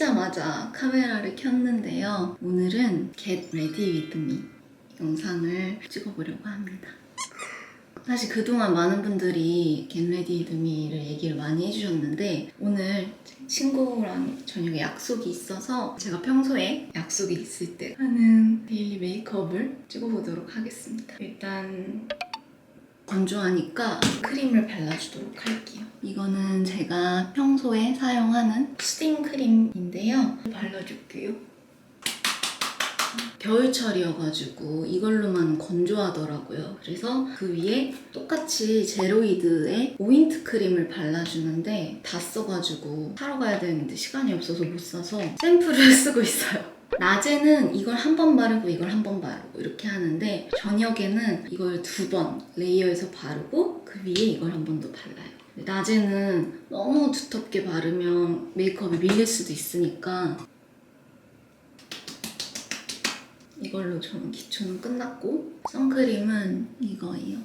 씻자마자 카메라를 켰는데요. 오늘은 Get Ready With Me 영상을 찍어보려고 합니다. 사실 그동안 많은 분들이 Get Ready With Me를 얘기를 많이 해주셨는데 오늘 친구랑 저녁에 약속이 있어서 제가 평소에 약속이 있을 때 하는 데일리 메이크업을 찍어보도록 하겠습니다. 일단 건조하니까 크림을 발라주도록 할게요. 이거는 제가 평소에 사용하는 스팀 크림인데요. 발라줄게요. 겨울철이어가지고 이걸로만 건조하더라고요. 그래서 그 위에 똑같이 제로이드의 오인트 크림을 발라주는데 다 써가지고 사러 가야 되는데 시간이 없어서 못 사서 샘플을 쓰고 있어요. 낮에는 이걸 한 번 바르고 이걸 한 번 바르고 이렇게 하는데 저녁에는 이걸 두 번 레이어해서 바르고 그 위에 이걸 한 번 더 발라요. 낮에는 너무 두텁게 바르면 메이크업이 밀릴 수도 있으니까 이걸로 저는 기초는 끝났고 선크림은 이거예요.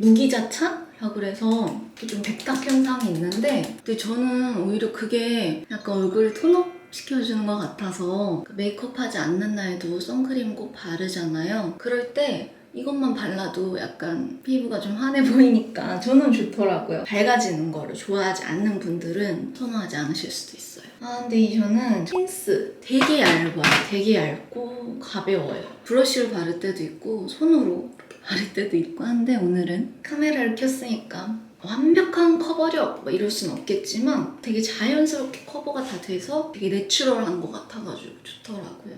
무기자차 라고 그래서 좀 백탁 현상이 있는데 근데 저는 오히려 그게 약간 얼굴 톤업 시켜주는 것 같아서 그 메이크업 하지 않는 날도 선크림 꼭 바르잖아요. 그럴 때 이것만 발라도 약간 피부가 좀 환해 보이니까 저는 좋더라고요. 밝아지는 거를 좋아하지 않는 분들은 선호하지 않으실 수도 있어요. 파운데이션은 힌스 되게 얇아요. 되게 얇고 가벼워요. 브러쉬로 바를 때도 있고 손으로 이렇게 바를 때도 있고 한데 오늘은 카메라를 켰으니까 완벽한 커버력 뭐 이럴 순 없겠지만 되게 자연스럽게 커버가 다 돼서 되게 내추럴한 것 같아가지고 좋더라고요.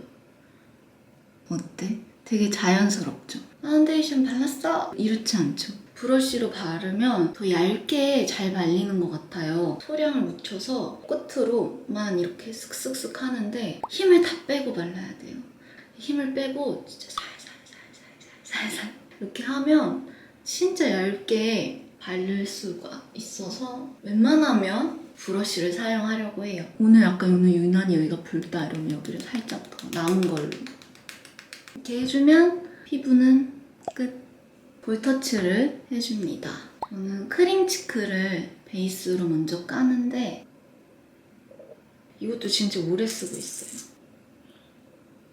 어때? 되게 자연스럽죠? 파운데이션 발랐어? 이렇지 않죠? 브러쉬로 바르면 더 얇게 잘 발리는 것 같아요. 소량을 묻혀서 끝으로만 이렇게 슥슥슥 하는데 힘을 다 빼고 발라야 돼요. 힘을 빼고 진짜 살살살살살살 이렇게 하면 진짜 얇게 바를 수가 있어서 웬만하면 브러쉬를 사용하려고 해요. 오늘 약간 오늘 유난히 여기가 붉다 이러면 여기를 살짝 더 남은 걸로 이렇게 해주면 피부는 끝. 볼터치를 해줍니다. 저는 크림 치크를 베이스로 먼저 까는데 이것도 진짜 오래 쓰고 있어요.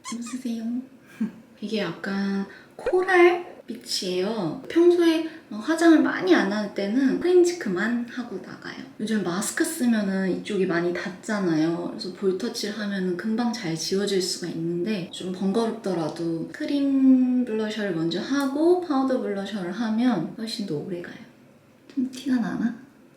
보세요. 이게 약간 코랄 빛이에요. 평소에 화장을 많이 안 할 때는 크림치크만 하고 나가요. 요즘 마스크 쓰면은 이쪽이 많이 닿잖아요. 그래서 볼터치를 하면은 금방 잘 지워질 수가 있는데 좀 번거롭더라도 크림 블러셔를 먼저 하고 파우더 블러셔를 하면 훨씬 더 오래 가요. 좀 티가 나나?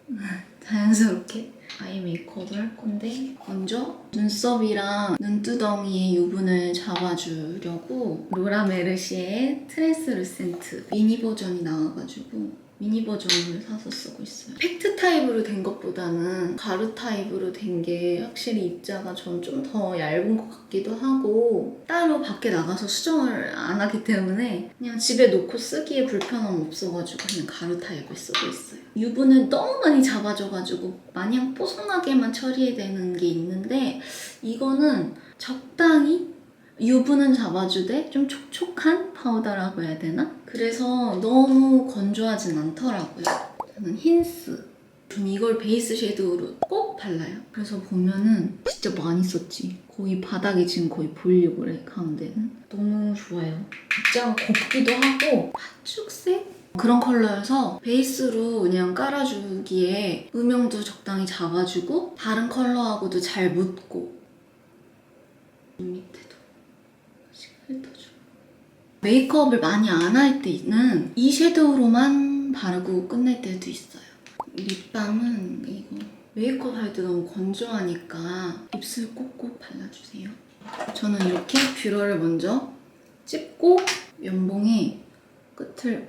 자연스럽게 아이 메이크업을 할 건데 먼저 눈썹이랑 눈두덩이의 유분을 잡아주려고 로라 메르시의 트랜스 루센트 미니 버전이 나와가지고 미니 버전을 사서 쓰고 있어요. 팩트 타입으로 된 것보다는 가루 타입으로 된 게 확실히 입자가 전 좀 더 얇은 것 같기도 하고 따로 밖에 나가서 수정을 안 하기 때문에 그냥 집에 놓고 쓰기에 불편함 없어가지고 그냥 가루 타입을 쓰고 있어요. 유분을 너무 많이 잡아줘가지고 마냥 뽀송하게만 처리해야 되는 게 있는데 이거는 적당히 유분은 잡아주되 좀 촉촉한 파우더라고 해야 되나? 그래서 너무 건조하진 않더라고요. 저는 힌스. 전 이걸 베이스 섀도우로 꼭 발라요. 그래서 보면은 진짜 많이 썼지. 거의 바닥이 지금 거의 보이려고 그래, 가운데는. 너무 좋아요. 입자가 곱기도 하고 팥죽색? 그런 컬러여서 베이스로 그냥 깔아주기에 음영도 적당히 잡아주고 다른 컬러하고도 잘 묻고 눈 밑에도 흩어줘. 메이크업을 많이 안 할 때는 이 섀도우로만 바르고 끝낼 때도 있어요. 립밤은 이거 메이크업 할 때 너무 건조하니까 입술 꼭꼭 발라주세요. 저는 이렇게 뷰러를 먼저 찝고 면봉에 끝을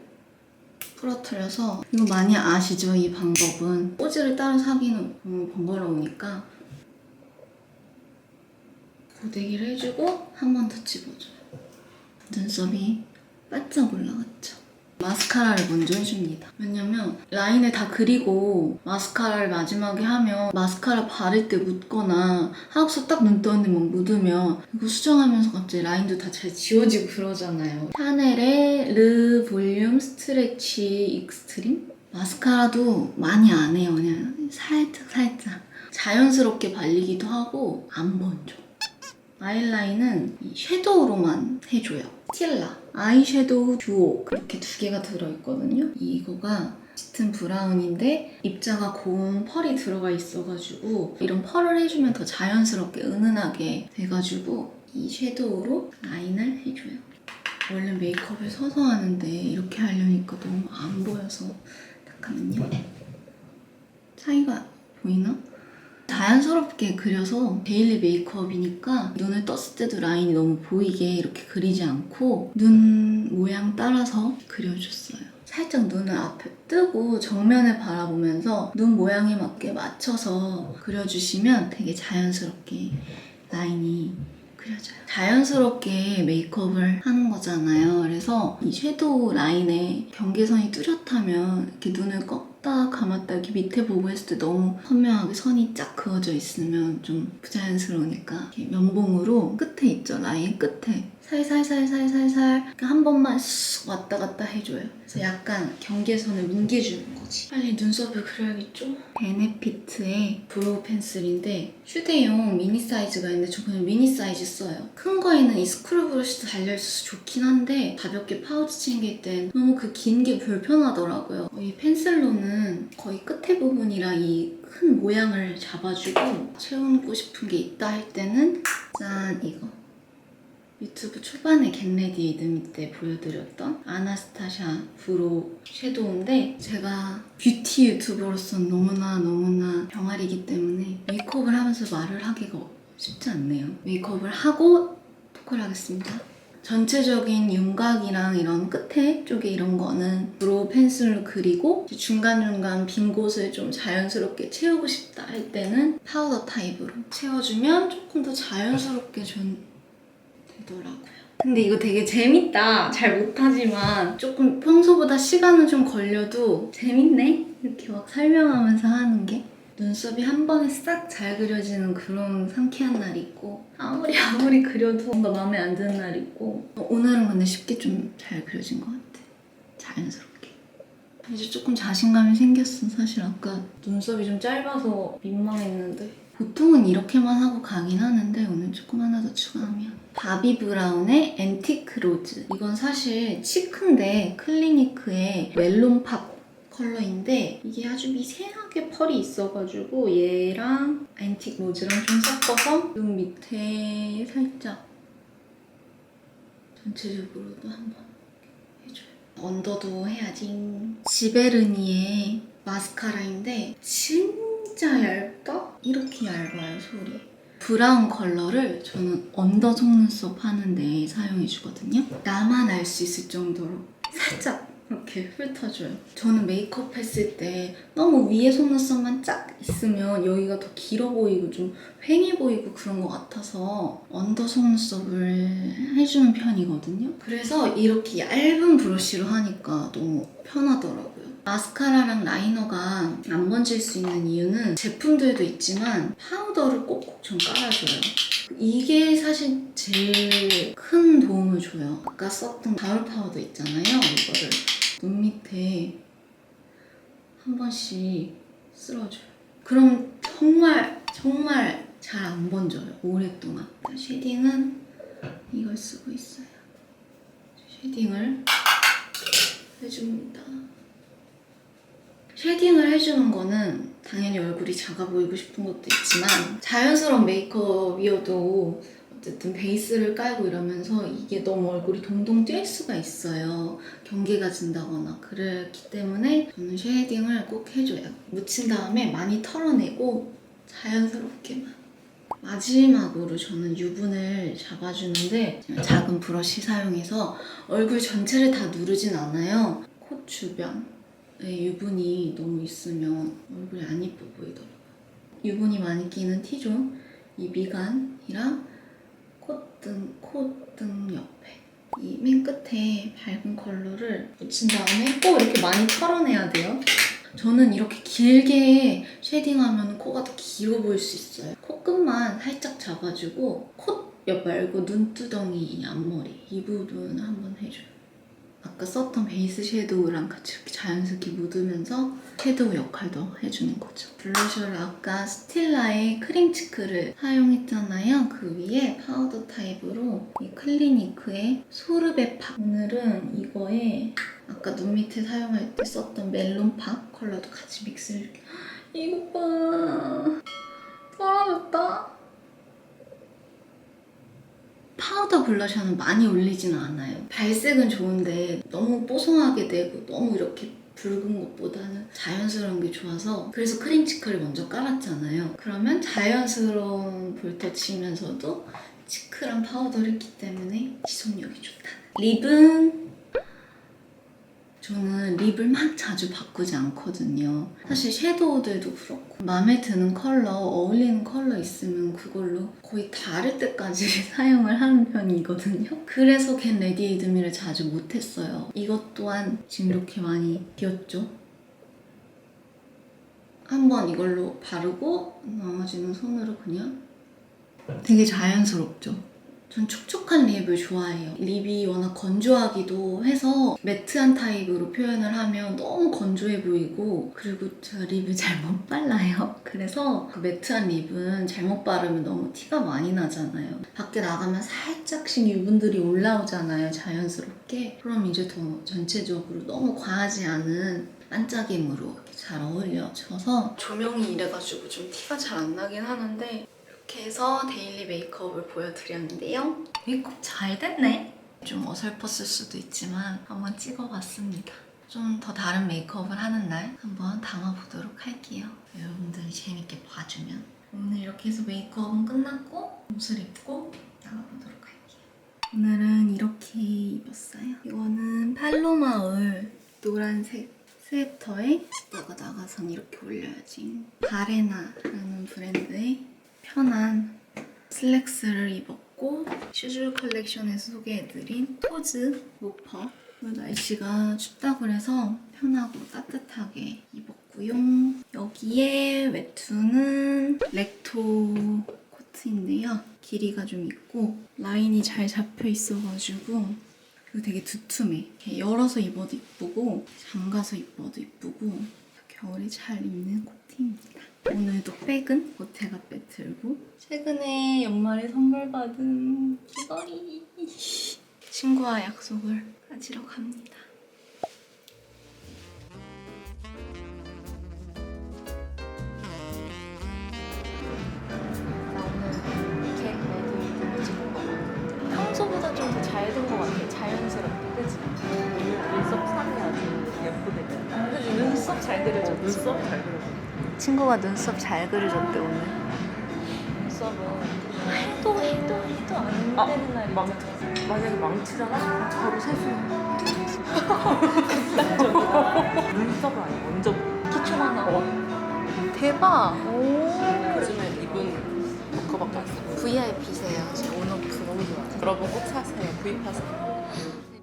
부러뜨려서 이거 많이 아시죠? 이 방법은 꼬지를 따로 사기는 너무 번거로우니까 고데기를 해주고 한 번 더 집어줘요. 눈썹이 바짝 올라갔죠. 마스카라를 먼저 해줍니다. 왜냐면 라인을 다 그리고 마스카라를 마지막에 하면 마스카라 바를 때 묻거나 하고서 딱눈 떠는데 막 묻으면 이거 수정하면서 갑자기 라인도 다 잘 지워지고 그러잖아요. 샤넬의 르 볼륨 스트레치 익스트림? 마스카라도 많이 안 해요. 그냥 살짝 살짝 자연스럽게 발리기도 하고 안 번져. 아이라인은 이 섀도우로만 해줘요. 스틸라 아이섀도우 듀오 이렇게 두 개가 들어있거든요. 이거가 짙은 브라운인데 입자가 고운 펄이 들어가 있어가지고 이런 펄을 해주면 더 자연스럽게 은은하게 돼가지고 이 섀도우로 라인을 해줘요. 원래 메이크업을 서서 하는데 이렇게 하려니까 너무 안 보여서 잠깐만요. 차이가 보이나? 자연스럽게 그려서 데일리 메이크업이니까 눈을 떴을 때도 라인이 너무 보이게 이렇게 그리지 않고 눈 모양 따라서 그려줬어요. 살짝 눈을 앞에 뜨고 정면을 바라보면서 눈 모양에 맞게 맞춰서 그려주시면 되게 자연스럽게 라인이 그려져요. 자연스럽게 메이크업을 하는 거잖아요. 그래서 이 섀도우 라인에 경계선이 뚜렷하면 이렇게 눈을 껐다 감았다 이렇게 밑에 보고 했을 때 너무 선명하게 선이 쫙 그어져 있으면 좀 부자연스러우니까 이렇게 면봉으로 끝에 있죠. 라인 끝에 살살살살살살 이렇게 한 번만 쑥 왔다 갔다 해줘요. 그래서 약간 경계선을 뭉개주는 거지. 빨리 눈썹을 그려야겠죠? 베네피트의 브로우 펜슬인데 휴대용 미니 사이즈가 있는데 저 그냥 미니 사이즈 써요. 큰 거에는 이 스크류 브러쉬도 달려있어서 좋긴 한데 가볍게 파우치 챙길 땐 너무 그 긴 게 불편하더라고요. 이 펜슬로는 거의 끝에 부분이라 이큰 모양을 잡아주고 채우고 싶은 게 있다 할 때는 짠 이거 유튜브 초반에 겟레디 이드미 때 보여드렸던 아나스타샤 브로 섀도우인데 제가 뷰티 유튜버로서 너무나 너무나 병아리이기 때문에 메이크업을 하면서 말을 하기가 쉽지 않네요. 메이크업을 하고 토크를 하겠습니다. 전체적인 윤곽이랑 이런 끝에 쪽에 이런 거는 브로우 펜슬로 그리고 중간중간 빈 곳을 좀 자연스럽게 채우고 싶다 할 때는 파우더 타입으로 채워주면 조금 더 자연스럽게 전 되더라고요. 근데 이거 되게 재밌다. 잘 못하지만 조금 평소보다 시간은 좀 걸려도 재밌네. 이렇게 막 설명하면서 하는 게. 눈썹이 한 번에 싹 잘 그려지는 그런 상쾌한 날이 있고 아무리 아무리 그려도 뭔가 마음에 안 드는 날이 있고 어, 오늘은 근데 쉽게 좀 잘 그려진 것 같아. 자연스럽게. 이제 조금 자신감이 생겼어. 사실 아까 눈썹이 좀 짧아서 민망했는데 보통은 이렇게만 하고 가긴 하는데 오늘 조금 하나 더 추가하면 바비 브라운의 앤티크 로즈 이건 사실 치크인데 클리니크의 멜론팝 컬러인데 이게 아주 미세하게 펄이 있어가지고 얘랑 앤틱 로즈랑 좀 섞어서 눈 밑에 살짝 전체적으로도 한번 해줘요. 언더도 해야지. 지베르니의 마스카라인데 진 짜 얇다? 이렇게 얇아요, 솔이. 브라운 컬러를 저는 언더 속눈썹 하는데 사용해주거든요. 나만 알 수 있을 정도로 살짝 이렇게 훑어줘요. 저는 메이크업 했을 때 너무 위에 속눈썹만 쫙 있으면 여기가 더 길어 보이고 좀 휑해 보이고 그런 것 같아서 언더 속눈썹을 해주는 편이거든요. 그래서 이렇게 얇은 브러쉬로 하니까 너무 편하더라고요. 마스카라랑 라이너가 안 번질 수 있는 이유는 제품들도 있지만 파우더를 꼭꼭 좀 깔아줘요. 이게 사실 제일 큰 도움을 줘요. 아까 썼던 가을 파우더 있잖아요. 이거를 눈 밑에 한 번씩 쓸어줘요. 그럼 정말 정말 잘 안 번져요. 오랫동안. 쉐딩은 이걸 쓰고 있어요. 쉐딩을 해줍니다. 쉐딩을 해주는 거는 당연히 얼굴이 작아 보이고 싶은 것도 있지만 자연스러운 메이크업이어도 어쨌든 베이스를 깔고 이러면서 이게 너무 얼굴이 동동 뛸 수가 있어요. 경계가 진다거나 그렇기 때문에 저는 쉐딩을 꼭 해줘요. 묻힌 다음에 많이 털어내고 자연스럽게만. 마지막으로 저는 유분을 잡아주는데 작은 브러쉬 사용해서 얼굴 전체를 다 누르진 않아요. 코 주변. 네, 유분이 너무 있으면 얼굴이 안 이뻐 보이더라고요. 유분이 많이 끼는 T존, 이 미간이랑 콧등, 콧등 옆에 이 맨 끝에 밝은 컬러를 묻힌 다음에 꼭 이렇게 많이 털어내야 돼요. 저는 이렇게 길게 쉐딩하면 코가 더 길어 보일 수 있어요. 코끝만 살짝 잡아주고 콧 옆 말고 눈두덩이 이 앞머리 이 부분 한번 해줘요. 아까 썼던 베이스 섀도우랑 같이 이렇게 자연스럽게 묻으면서 섀도우 역할도 해주는 거죠. 블러셔를 아까 스틸라의 크림 치크를 사용했잖아요. 그 위에 파우더 타입으로 이 클리니크의 소르베파. 오늘은 이거에 아까 눈 밑에 사용할 때 썼던 멜론파 컬러도 같이 믹스를. 이거 봐. 떨어졌다. 파우더 블러셔는 많이 올리지는 않아요. 발색은 좋은데 너무 뽀송하게 되고 너무 이렇게 붉은 것보다는 자연스러운 게 좋아서 그래서 크림 치크를 먼저 깔았잖아요. 그러면 자연스러운 볼터치면서도 치크랑 파우더를 했기 때문에 지속력이 좋다. 립은 저는 립을 막 자주 바꾸지 않거든요. 사실 섀도우들도 그렇고 마음에 드는 컬러, 어울리는 컬러 있으면 그걸로 거의 다를 때까지 사용을 하는 편이거든요. 그래서 겐 레디에이드미를 자주 못했어요. 이것 또한 지금 이렇게 많이 비었죠. 한번 이걸로 바르고 나머지는 손으로 그냥 되게 자연스럽죠. 전 촉촉한 립을 좋아해요. 립이 워낙 건조하기도 해서 매트한 타입으로 표현을 하면 너무 건조해 보이고 그리고 제가 립을 잘 못 발라요. 그래서 그 매트한 립은 잘못 바르면 너무 티가 많이 나잖아요. 밖에 나가면 살짝씩 유분들이 올라오잖아요. 자연스럽게. 그럼 이제 더 전체적으로 너무 과하지 않은 반짝임으로 잘 어울려져서 조명이 이래가지고 좀 티가 잘 안 나긴 하는데 이렇게 해서 데일리 메이크업을 보여드렸는데요. 메이크업 잘 됐네. 좀 어설펐을 수도 있지만 한번 찍어봤습니다. 좀 더 다른 메이크업을 하는 날 한번 담아보도록 할게요. 여러분들이 재밌게 봐주면. 오늘 이렇게 해서 메이크업은 끝났고 옷을 입고 나가보도록 할게요. 오늘은 이렇게 입었어요. 이거는 팔로마울 노란색 스웨터에 이따가 나가선 이렇게 올려야지. 바레나라는 브랜드의 편한 슬랙스를 입었고 슈즈 컬렉션에서 소개해드린 토즈 로퍼 오늘 날씨가 춥다고 그래서 편하고 따뜻하게 입었고요. 여기에 외투는 렉토 코트인데요. 길이가 좀 있고 라인이 잘 잡혀 있어가지고 그리고 되게 두툼해. 이렇게 열어서 입어도 이쁘고 잠가서 입어도 이쁘고 겨울에 잘 입는 코트입니다. 오늘도 백은 보테가 백 들고 최근에 연말에 선물 받은 귀걸이 친구와 약속을 가지러 갑니다. 나 오늘 겟 레디를 찍은 거 같아. 평소보다 좀 더 잘된거 같아. 자연스럽게, 그치? 눈썹 살이 아주 예쁘대. 그치? 눈썹 잘 그려졌지? 눈썹 잘 그려져. 친구가 눈썹 잘 그려줬대 오늘. 눈썹은 해도 해도 해도 안 아, 되는 날이 망. 만약에 망치잖아? 바로 세수. 극단적이다. 눈썹은 아니 먼저. 기초만 나와. 어. 대박. 오. 요즘에 입은 그거밖에 없어. VIP세요. 지금 온오프 너무 좋아. 여러분 꼭 사세요. 구입하세요.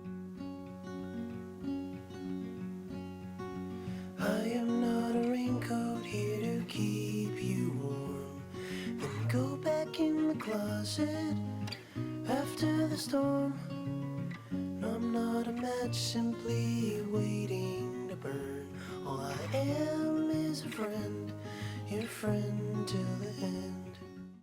Simply waiting to burn. All I am is a friend, your friend.